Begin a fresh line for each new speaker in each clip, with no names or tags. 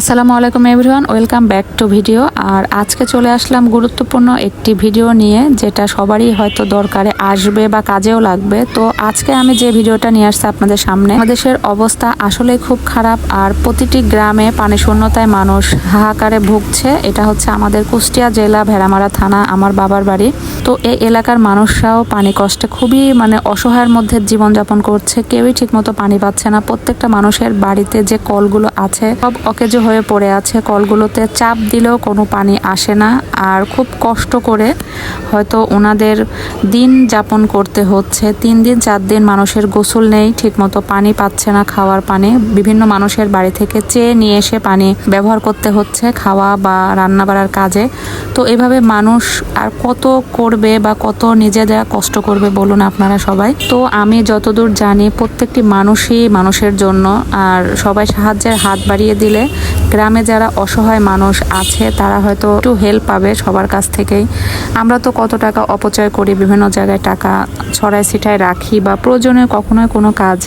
আসসালামু আলাইকুম everyone, welcome back to video. আর আজকে চলে আসলাম গুরুত্বপূর্ণ একটি ভিডিও নিয়ে, যেটা সবারই হয়তো দরকারে আসবে বা কাজেও লাগবে। তো আজকে আমি যে ভিডিওটা নিয়ে আসছি আপনাদের সামনে দেশের অবস্থা আসলে খুব খারাপ আর প্রতিটি গ্রামে পানি শূন্যতায় মানুষ হাহাকারে ভুগছে। এটা হচ্ছে আমাদের কুষ্টিয়া জেলা ভেড়ামারা থানা, আমার বাবার বাড়ি। তো এই এলাকার মানুষরাও পানি কষ্টে খুবই মানে অসহায়ের মধ্যে জীবনযাপন করছে। কেউই ঠিকমতো পানি পাচ্ছে না। প্রত্যেকটা মানুষের বাড়িতে যে কলগুলো আছে, সব অকেজো হয়ে পড়ে আছে। কলগুলোতে চাপ দিলেও কোনো পানি আসে না। আর খুব কষ্ট করে হয়তো ওনাদের দিন যাপন করতে হচ্ছে। তিন দিন, চার দিন মানুষের গোসল নেই, ঠিকমতো পানি পাচ্ছে না খাওয়ার পানি। বিভিন্ন মানুষের বাড়ি থেকে চেয়ে নিয়ে এসে পানি ব্যবহার করতে হচ্ছে খাওয়া বা রান্না বাড়ার কাজে। তো এভাবে মানুষ আর কত করবে বা কত নিজেরা কষ্ট করবে বলুন আপনারা সবাই। তো আমি যতদূর জানি প্রত্যেকটি মানুষই মানুষের জন্য আর সবাই সাহায্যের হাত বাড়িয়ে দিলে গ্রামে যারা অসহায় মানুষ আছে তারা হয়তো একটু হেল্প পাবে সবার কাছ থেকেই। আমরা তো কত টাকা অপচয় করি, বিভিন্ন জায়গায় টাকা ছড়ায় ছিটায় রাখি বা প্রয়োজনে কখনোই কোনো কাজ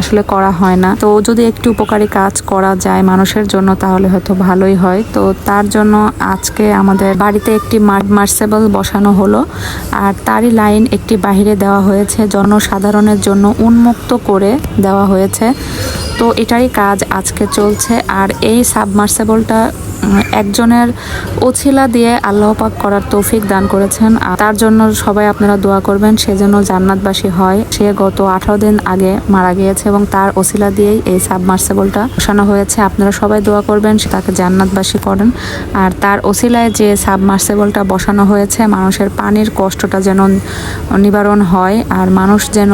আসলে করা হয় না। তো যদি একটু উপকারী কাজ করা যায় মানুষের জন্য তাহলে হয়তো ভালোই হয়। তো তার জন্য আজকে আমাদের বাড়িতে একটি মার্সেবল বসানো হলো। আর তারই লাইন একটি বাহিরে দেওয়া হয়েছে, জনসাধারণের জন্য উন্মুক্ত করে দেওয়া হয়েছে। তো এটারই কাজ আজকে চলছে। আর এই সাবমার্সেবলটা একজনের ওছিলা দিয়ে আল্লাহ পাক করার তৌফিক দান করেছেন। আর তার জন্য সবাই আপনারা দোয়া করবেন, সে যেন জান্নাতবাসী হয়। সে গত আঠারো দিন আগে মারা গিয়েছে এবং তার ওছিলা দিয়েই এই সাবমার্সেবলটা বসানো হয়েছে। আপনারা সবাই দোয়া করবেন, সে তাকে জান্নাতবাসী করেন। আর তার ওসিলায় যে সাবমার্সেবলটা বসানো হয়েছে, মানুষের পানির কষ্টটা যেন নিবারণ হয়। আর মানুষ যেন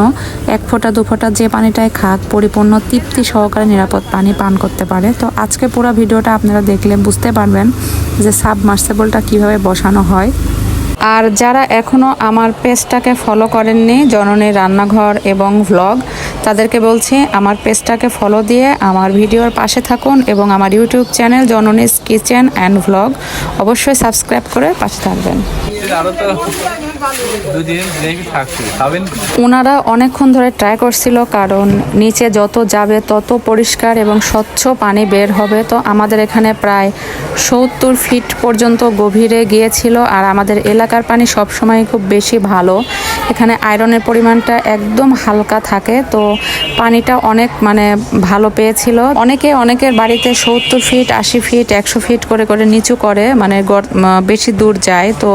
এক ফোঁটা, দু ফোঁটা যে পানিটাই খাক, পরিপূর্ণ তৃপ্তি সহকারে নিরাপদ পানি পান করতে পারে। তো আজকে পুরো ভিডিওটা আপনারা দেখলে বুঝতে পারবেন যে সাবমার্সেবলটা কীভাবে বসানো হয়। আর যারা এখনও আমার পেজটাকে ফলো করেননি জননীর রান্নাঘর এবং ভ্লগ তাদেরকে বলছি আমার পেজটাকে ফলো দিয়ে আমার ভিডিওর পাশে থাকুন এবং আমার YouTube channel Janani's kitchen and vlog অবশ্যই সাবস্ক্রাইব করে পাশে থাকবেন। ওনারা অনেকক্ষণ ধরে ট্রাই করছিল, কারণ নিচে যত যাবে তত পরিষ্কার এবং স্বচ্ছ পানি বের হবে। তো আমাদের এখানে প্রায় সত্তর ফিট পর্যন্ত গভীরে গিয়েছিল আর আমাদের এলাকার পানি সব সময় খুব বেশি ভালো। এখানে আয়রনের পরিমাণটা একদম হালকা থাকে, তো পানিটা অনেক মানে ভালো পেয়েছিল। অনেকে অনেকের বাড়িতে সত্তর ফিট আশি ফিট একশো ফিট করে করে নিচু করে মানে বেশি দূর যায়, তো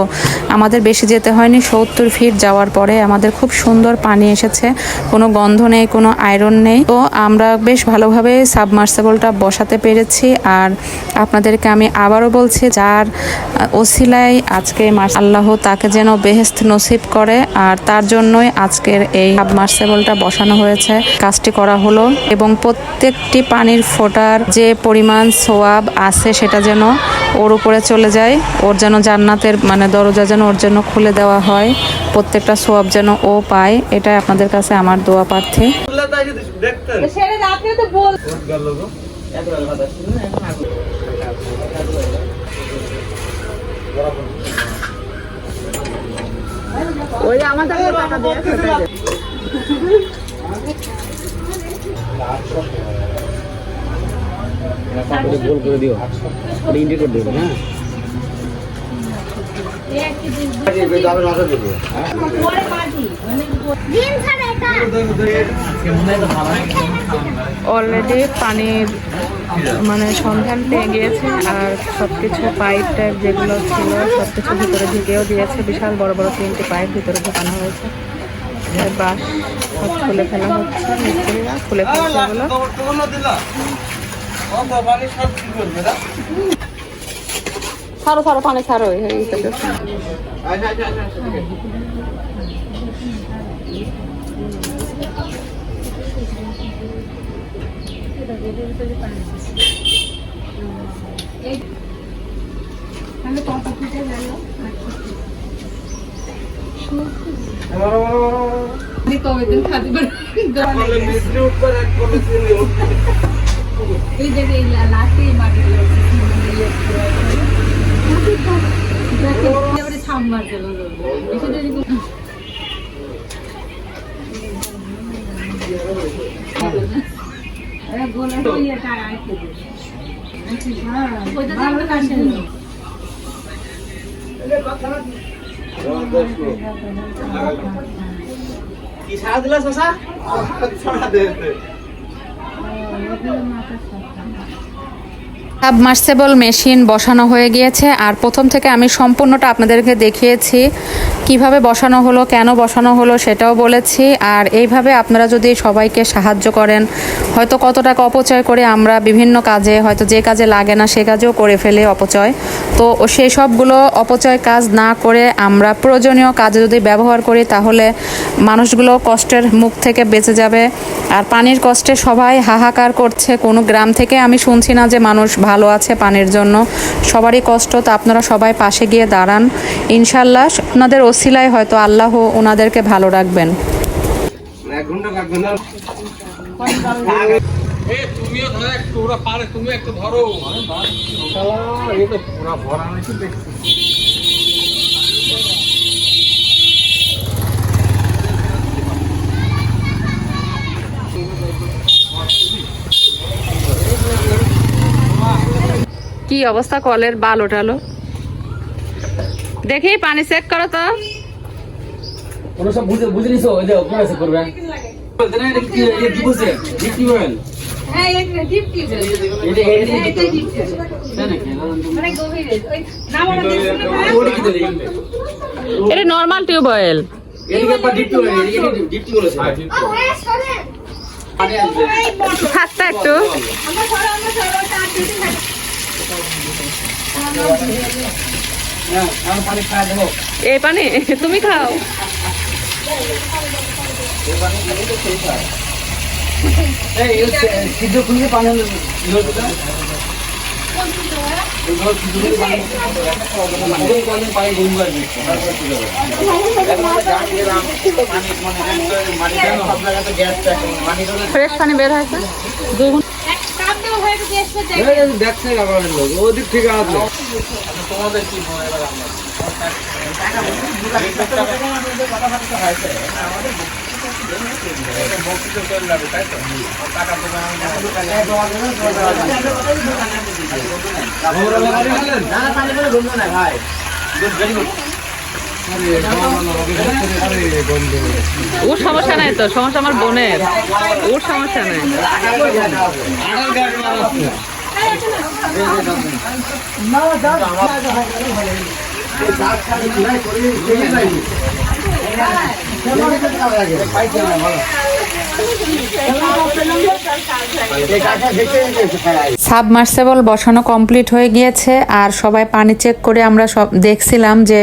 আমাদের বেশি যেতে হয়নি। সত্তর ফিট যাওয়ার পরে আমাদের খুব সুন্দর পানি এসেছে। কোনো গন্ধ নেই কোনো আয়রন নেই। তো আমরা বেশ ভালোভাবে সাবমার্সেবলটা বসাতে পেরেছি। আর আপনাদেরকে আমি আবারও বলছি যার আহ, ওসিলায় আজকে আল্লাহ তাকে যেন বেহেস্ত নসিব করে আর তার জন্যই আজকের এই সাবমার্সেবলটা বসানো হয়েছে। কাজটি করা হলো এবং প্রত্যেকটি পানির ফোটার যে পরিমাণ সোয়াব আছে সেটা যেন ওর উপরে চলে যায়। ওর যেন জান্নাতের মানে দরজা যেন ওর জন্য খুলে দেওয়া হয়। প্রত্যেকটা সোয়াব যেন ও পায়। এটাই আপনাদের কাছে আমার দোয়া প্রার্থী।
আমাদের
গোল করে দিও। ওটা ইন্ডিকেট দেবে হ্যাঁ।
অলরেডি পানির মানে সন্ধান পেয়ে গিয়েছে আর সব কিছু পাইপ টাইপ যেগুলো ছিল সব কিছু ভিতরে ঢুকেও দিয়েছে। বিশাল বড় বড় তিনটি পাইপ ভিতরে ঢুকানো হয়েছে। সব খুলে ফেলা হচ্ছে। মিস্ত্রিরা খুলে ফেলছে ছাড়ো ছাড়ো পানি ছাড়ো এই তো দেখো।
এই যে এই লাস্টে মাটি সাম্বার চলো গোলা কি সারা দিলা শশা? Ayaw
ko lang natin sa akin.
Submersible machine বসানো হয়ে গিয়েছে। আর প্রথম থেকে আমি সম্পূর্ণটা আপনাদেরকে দেখিয়েছি, কীভাবে বসানো হলো, কেন বসানো হলো সেটাও বলেছি। আর এইভাবে আপনারা যদি সবাইকে সাহায্য করেন, হয়তো কত টাকা অপচয় করে আমরা বিভিন্ন কাজে, হয়তো যে কাজে লাগে না সে কাজেও করে ফেলে অপচয়। তো সেই সবগুলো অপচয় কাজ না করে আমরা প্রয়োজনীয় কাজে যদি ব্যবহার করি, তাহলে মানুষগুলো কষ্টের মুখ থেকে বেঁচে যাবে। আর পানির কষ্টে সবাই হাহাকার করছে। কোনো গ্রাম থেকে আমি শুনছি না যে মানুষ ভালো আছে পানের জন্য। সবারই কষ্ট, তো আপনারা সবাই পাশে গিয়ে দাঁড়ান। ইনশাল্লাহ ওনাদের ওসিলায় হয়তো আল্লাহ ওনাদেরকে ভালো রাখবেন।
ধরো তুমি একটু ধরো। পুরা ভরা নাকি দেখছি।
কি অবস্থা কলের বাল ওঠালো? দেখি পানি চেক করো তো।
ওরা সব বুঝে বুঝে নিছো? ওই যে ওপরে এসে করবে। বলতে না এটা কি এটা কি বলছে? ডিপ টিউবওয়েল
হ্যাঁ এটা ডিপ টিউব
এটা এটা
ডিপ টিউব মানে গভীরে ওই নামাটা দেখছেন না
ওটা কি দিলে
এটা নর্মাল টিউবওয়েল
এদিকে একটা ডিপ টিউবওয়েল এদিকে ডিপ টিউবওয়েল আছে। পানি
একটু।
আমরা সরো আমরা সরো ওটা আর
আর পানি
এই পানি তুমি খাও ফ্রেশ পানি বের হয়েছে। দুই
দেখছে ওদিক থেকে আসবে
তোমাদের কি এবার
ওর সমস্যা নাই তো সমস্যা আমার বোনের ওর সমস্যা নাই সাবমার্সেবল বসানো কমপ্লিট হয়ে গিয়েছে আর সবাই পানি চেক করে আমরা সব দেখছিলাম যে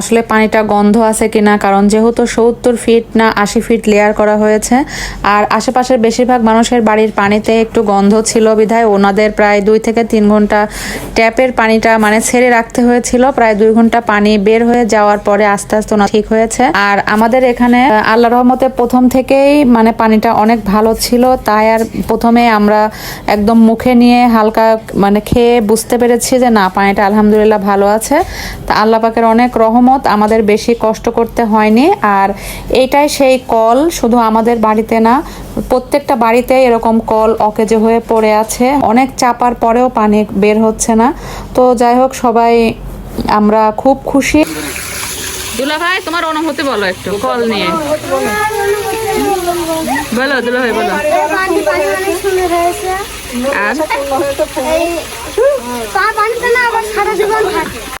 আসলে পানিটা গন্ধ আছে কিনা, কারণ যেহেতু সত্তর ফিট না আশি ফিট লেয়ার করা হয়েছে, আর আশেপাশের বেশিরভাগ মানুষের বাড়ির পানিতে একটু গন্ধ ছিল বিধায় ওনাদের প্রায় দুই থেকে তিন ঘণ্টা ট্যাপের পানিটা মানে ছেড়ে রাখতে হয়েছিল, প্রায় দুই ঘণ্টা পানি বের হয়ে যাওয়ার পরে আস্তে আস্তে ওনা ঠিক হয়েছে। আর আমাদের এখানে আল্লাহ রহমতে প্রথম থেকেই মানে পানিটা অনেক ভালো ছিল তাই আর প্রথমে আমরা একদম মুখে নিয়ে হালকা মানে খেয়ে বুঝতে পেরেছি যে না, পানিটা আলহামদুলিল্লাহ ভালো আছে। তা আল্লাহ পাকের অনেক রহমত, আমাদের বেশি কষ্ট করতে হয়নি। আর এইটাই সেই কল, শুধু আমাদের বাড়িতে না, প্রত্যেকটা বাড়িতে এরকম কল অকেজে হয়ে পড়ে আছে। অনেক চাপার পরেও পানি বের হচ্ছে না। তো যাই হোক, সবাই আমরা খুব খুশি। দুলা ভাই তোমার অনুভূতি বলো একটু, কল নিয়ে। বলো দুলো ভাই বলো। আর?